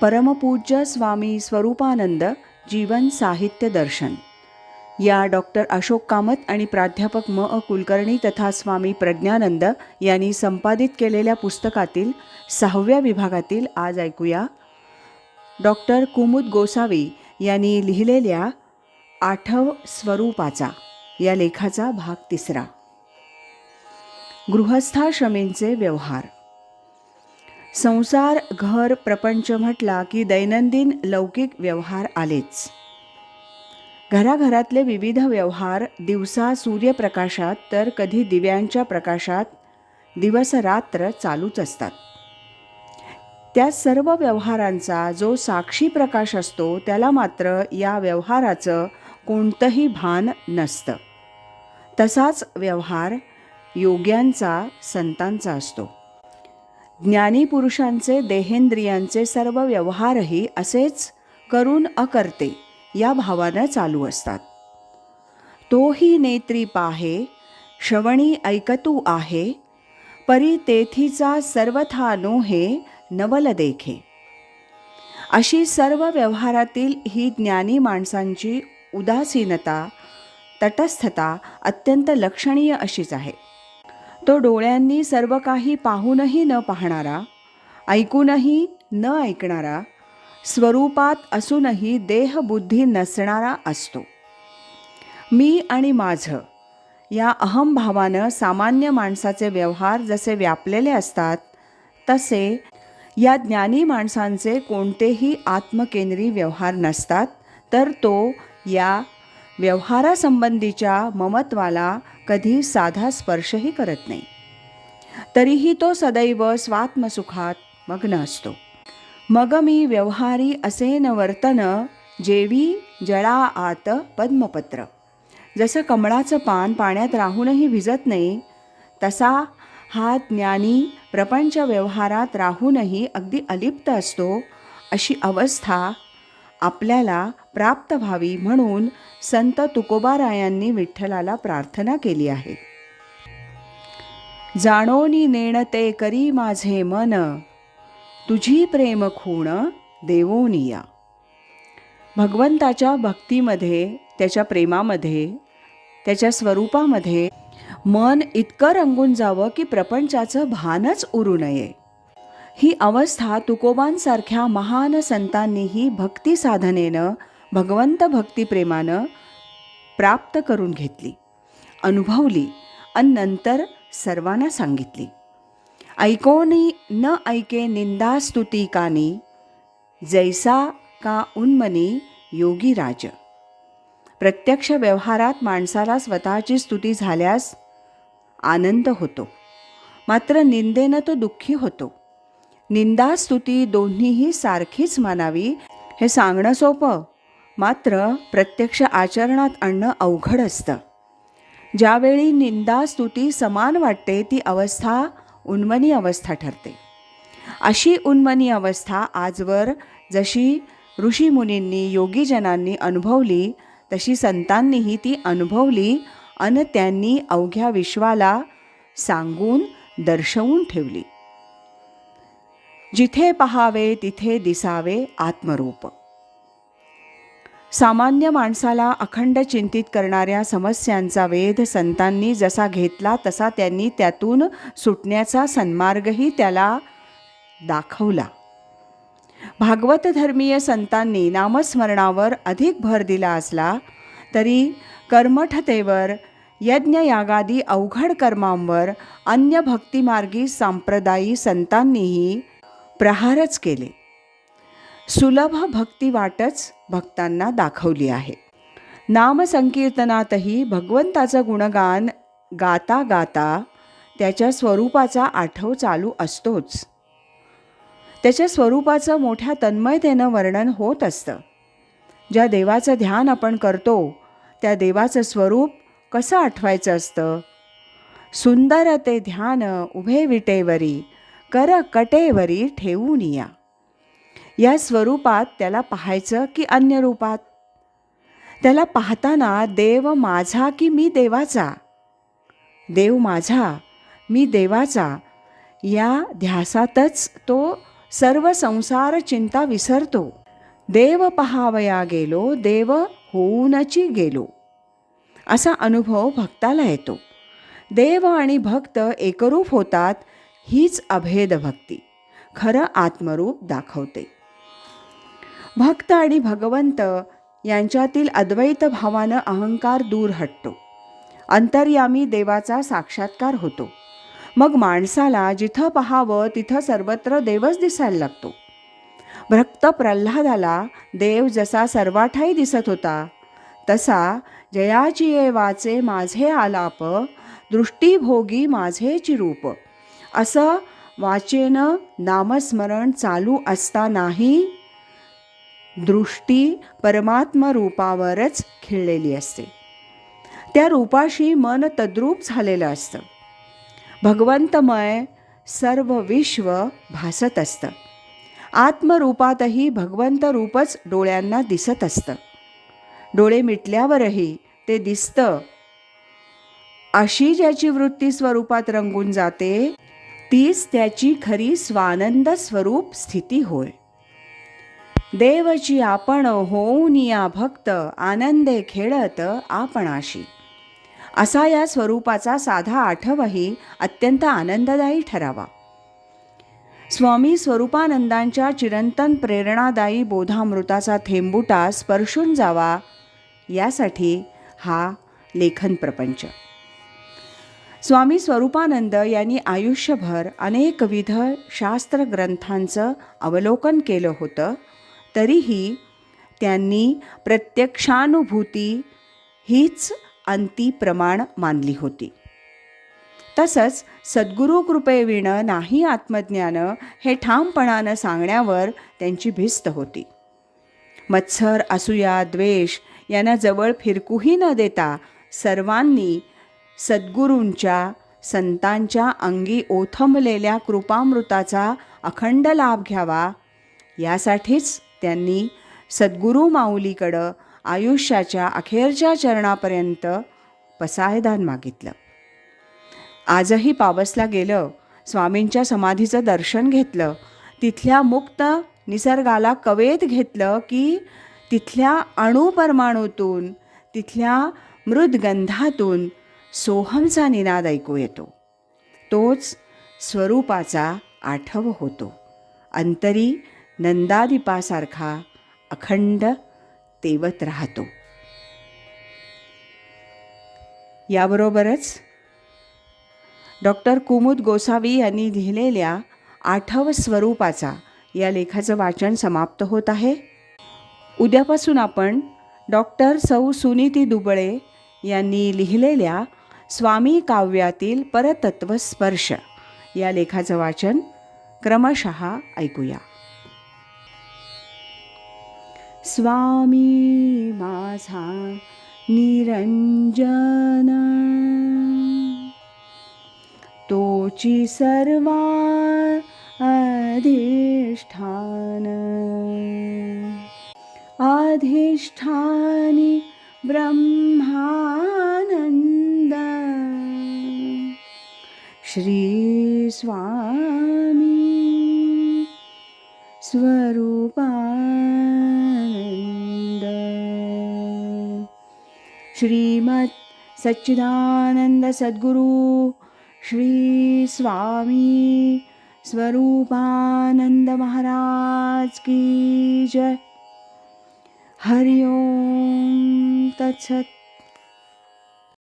परमपूज्य स्वामी स्वरूपानंद जीवन साहित्य दर्शन. या डॉक्टर अशोक कामत आणि प्राध्यापक म. अ. कुलकर्णी तथा स्वामी प्रज्ञानंद यांनी संपादित केलेल्या पुस्तकातील सहाव्या विभागातील आज ऐकूया. डॉक्टर कुमुद गोसावी यांनी लिहिलेल्या आठव स्वरूपाचा या लेखाचा भाग तिसरा. गृहस्थाश्रमींचे व्यवहार. संसार घर प्रपंच म्हटला की दैनंदिन लौकिक व्यवहार आलेच. घराघरातले विविध व्यवहार दिवसा सूर्यप्रकाशात तर कधी दिव्यांच्या प्रकाशात दिवसरात्र चालूच असतात. त्या सर्व व्यवहारांचा जो साक्षी प्रकाश असतो त्याला मात्र या व्यवहाराचं कोणतंही भान नसतं. तसाच व्यवहार योग्यांचा संतांचा असतो. ज्ञानी पुरुषांचे देहेंद्रियांचे सर्व व्यवहारही असेच करून अकर्ते या भावानं चालू असतात. तोही नेत्री पाहे श्रवणी ऐकतू आहे परी तेथीचा सर्वथा नोहे नवल देखे. अशी सर्व व्यवहारातील ही ज्ञानी माणसांची उदासीनता तटस्थता अत्यंत लक्षणीय अशीच आहे. तो डोळ्यांनी सर्व काही पाहूनही न पाहणारा ऐकूनही न ऐकणारा स्वरूपात असूनही देहबुद्धी नसणारा असतो. मी आणि माझं या अहमभावानं सामान्य माणसाचे व्यवहार जसे व्यापलेले असतात तसे या ज्ञानी माणसांचे कोणतेही आत्मकेंद्री व्यवहार नसतात तर तो या व्यवहारासंबंधीच्या ममत्वाला कधी साधा स्पर्शही करत नाही. तरीही तो सदैव स्वात्मसुखात मग्न असतो. मग मी व्यवहारी असेन वर्तन जेवी जळा आत पद्मपत्र. जसं कमळाचं पान पाण्यात राहूनही भिजत नाही तसा हा ज्ञानी प्रपंच व्यवहारात राहूनही अगदी अलिप्त असतो अशी अवस्था आपल्याला प्राप्त व्हावी म्हणून संत तुकोबारायांनी विठ्ठलाला प्रार्थना केली आहे. जाणोनी नेणते करी माझे मन तुझी प्रेम खूण देवोनिया भगवंताच्या भक्तीमध्ये त्याच्या प्रेमामध्ये त्याच्या स्वरूपामध्ये मन इतकं रंगून जावं की प्रपंचाचं भानच उरू नये. ही अवस्था तुकोबांसारख्या महान संतांनीही भक्ती साधनेनं भगवंत भक्तिप्रेमानं प्राप्त करून घेतली अनुभवली आणि नंतर सर्वांना सांगितली. ऐकोनी न ऐके निंदा स्तुती कानी जैसा का उन्मनी योगी राज. प्रत्यक्ष व्यवहारात माणसाला स्वतःची स्तुती झाल्यास आनंद होतो. मात्र निंदेनं तो दुःखी होतो. निंदा स्तुती दोन्हीही सारखीच मानावी. हे सांगणं सोपं. मात्र प्रत्यक्ष आचरणात आणणं अवघड असतं. ज्यावेळी निंदा स्तुती समान वाटते ती अवस्था उन्मनी अवस्था ठरते. अशी उन्मनी अवस्था आजवर जशी ऋषीमुनींनी योगीजनांनी अनुभवली तशी संतांनीही ती अनुभवली अन त्यांनी अवघ्या विश्वाला सांगून दर्शवून ठेवली. जिथे पहावे तिथे दिसावे आत्मरूप. सामान्य माणसाला अखंड चिंतित करणाऱ्या समस्यांचा वेध संतांनी जसा घेतला तसा त्यांनी त्यातून सुटण्याचा सन्मार्गही त्याला दाखवला. भागवत धर्मीय संतांनी नामस्मरणावर अधिक भर दिला असला तरी कर्मठतेवर यज्ञयागादी अवघड कर्मांवर अन्य भक्तिमार्गी सांप्रदायी संतांनीही प्रहारच केले. सुलभ भक्ती वाटच भक्तांना दाखवली आहे. नामसंकीर्तनातही भगवंताचं गुणगान गाता गाता त्याच्या स्वरूपाचा आठव चालू असतोच. त्याच्या स्वरूपाचं मोठ्या तन्मयतेनं वर्णन होत असतं. ज्या देवाचं ध्यान आपण करतो त्या देवाचं स्वरूप कसं आठवायचं असतं? सुंदर ते ध्यान उभे विटेवरी कर कटेवरी ठेवून या. या स्वरूपात त्याला पाहायचं की अन्य रूपात? त्याला पाहताना देव माझा की मी देवाचा? देव माझा मी देवाचा? या ध्यासातच तो सर्व संसार चिंता विसरतो. देव पहावया गेलो देव होऊनची गेलो. असा अनुभव भक्ताला येतो. देव आणि भक्त एकरूप होतात हीच अभेद भक्ती. खरं आत्मरूप दाखवते. भक्त आणि भगवंत यांच्यातील अद्वैत भावानं अहंकार दूर हटतो. अंतर्यामी देवाचा साक्षात्कार होतो. मग माणसाला जिथं पहावं तिथं सर्वत्र देवच दिसायला लागतो. भक्त प्रल्हादाला देव जसा सर्वाठाई दिसत होता तसा जयाची वाचे माझे आलाप दृष्टीभोगी माझे चिरूप. असं वाचेन नामस्मरण चालू असतानाही दृष्टी परमात्म रूपावरच खिळलेली असते. त्या रूपाशी मन तद्रूप झालेलं असतं. भगवंतमय सर्व विश्व भासत असतं. आत्मरूपातही भगवंत रूपच डोळ्यांना दिसत असतं. डोळे मिटल्यावरही ते दिसतं. अशी ज्याची वृत्ती स्वरूपात रंगून जाते तीच त्याची खरी स्वानंद स्वरूप स्थिती होय. देवची आपण होऊन या भक्त आनंदे खेळत आपणाशी. असा या स्वरूपाचा साधा आठवही अत्यंत आनंददायी ठरावा. स्वामी स्वरूपानंदांच्या चिरंतन प्रेरणादायी बोधामृताचा थेंबुटा स्पर्शून जावा यासाठी हा लेखन प्रपंच. स्वामी स्वरूपानंद यांनी आयुष्यभर अनेकविध शास्त्र ग्रंथांचं अवलोकन केलं होतं. तरीही त्यांनी प्रत्यक्षानुभूती हीच अंती प्रमाण मानली होती. तसंच सद्गुरू कृपेविणं नाही आत्मज्ञान हे ठामपणानं सांगण्यावर त्यांची भिस्त होती. मत्सर असूया द्वेष यांना जवळ फिरकूही न देता सर्वांनी सद्गुरूंच्या संतांच्या अंगी ओथंबलेल्या कृपामृताचा अखंड लाभ घ्यावा. यासाठीच त्यांनी सद्गुरू माऊलीकडं आयुष्याच्या अखेरच्या चरणापर्यंत पसायदान मागितलं. आजही पावसला गेलं स्वामींच्या समाधीचं दर्शन घेतलं तिथल्या मुक्त निसर्गाला कवेत घेतलं की तिथल्या अणुपरमाणूतून तिथल्या मृदगंधातून सोहमचा निनाद ऐकू येतो. तोच स्वरूपाचा आठव होतो. अंतरी नंदादीपासारखा अखंड तेवत राहतो. याबरोबरच डॉक्टर कुमुद गोसावी यांनी लिहिलेल्या आठव स्वरूपाचा या लेखाचं वाचन समाप्त होत आहे. उद्यापासून आपण डॉक्टर सौ सुनीती दुबळे यांनी लिहिलेल्या स्वामी काव्यातील परतत्व स्पर्श. या लेखाचं वाचन क्रमशः ऐकूया. स्वामी माझा निरंजन. तोची सर्वा अधिष्ठान. अधिष्ठानी ब्रह्मा श्रीस्वामी स्वरूपानन्द। श्रीमत् श्री स्वामी स्वरूपा की जय। हरि ओं तत्सत्।